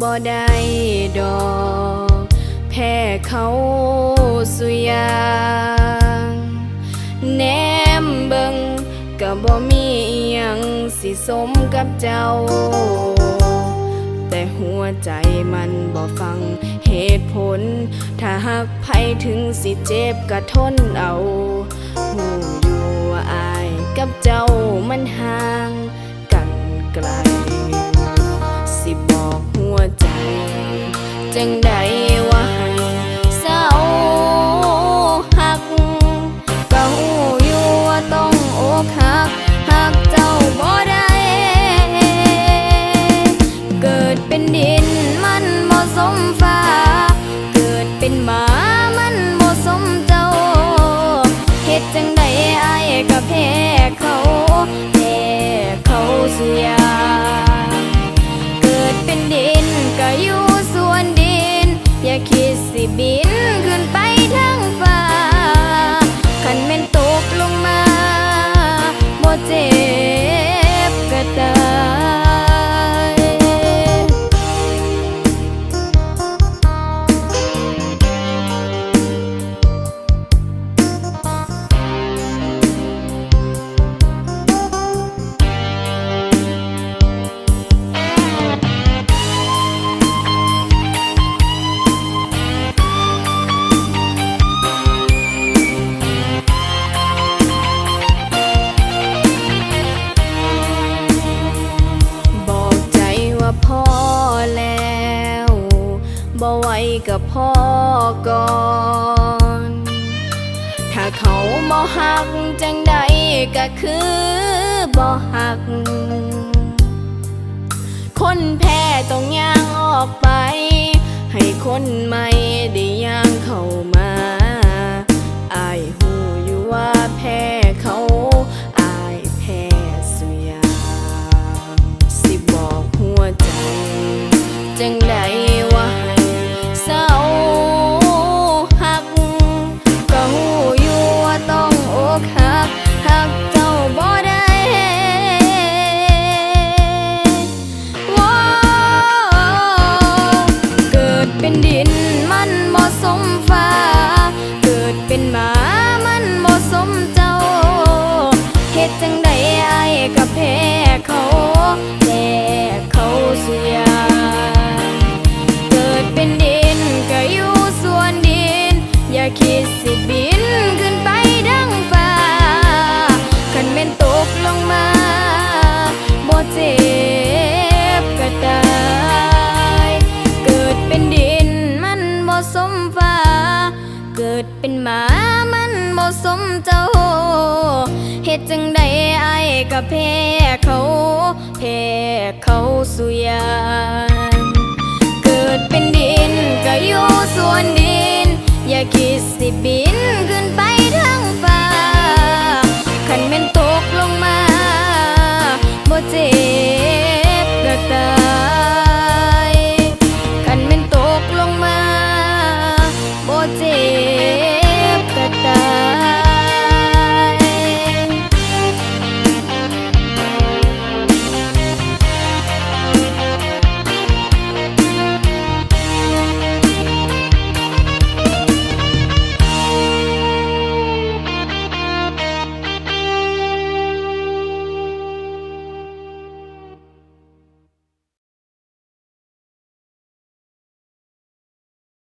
บ่ได้ดอก แพ้เขาสุยางแนมเบิงก็บ่มีอิหยังสิสมกับเจ้า แต่หัวใจมันบ่ฟังเหตุผล ถ้าหักไผถึงสิเจ็บก็ทนเอาหูอยู่ จังใดว่าให้เศร้าหักก็หูอยู่ว่าต้องอกหักหักเจ้าบ่ ไว้กับพ่อก่อน ถ้าเขาบ่หักจังใดก็คือบ่หัก คนแพ้ต้องย่างออกไป ให้คนใหม่ได้ย่างเข้ามา คิดสิบินขึ้นไปดังฟ้าคันแม่นตกลงมาบ่เจ็บก็ตายเกิดเป็นดินมันบ่สมฟ้า เกิดเป็นหมามันบ่สมเจ้าเฮ็ดจังใดอายก็แพ้เขาแพ้เขาสุยา คิดสิบินขึ้นไป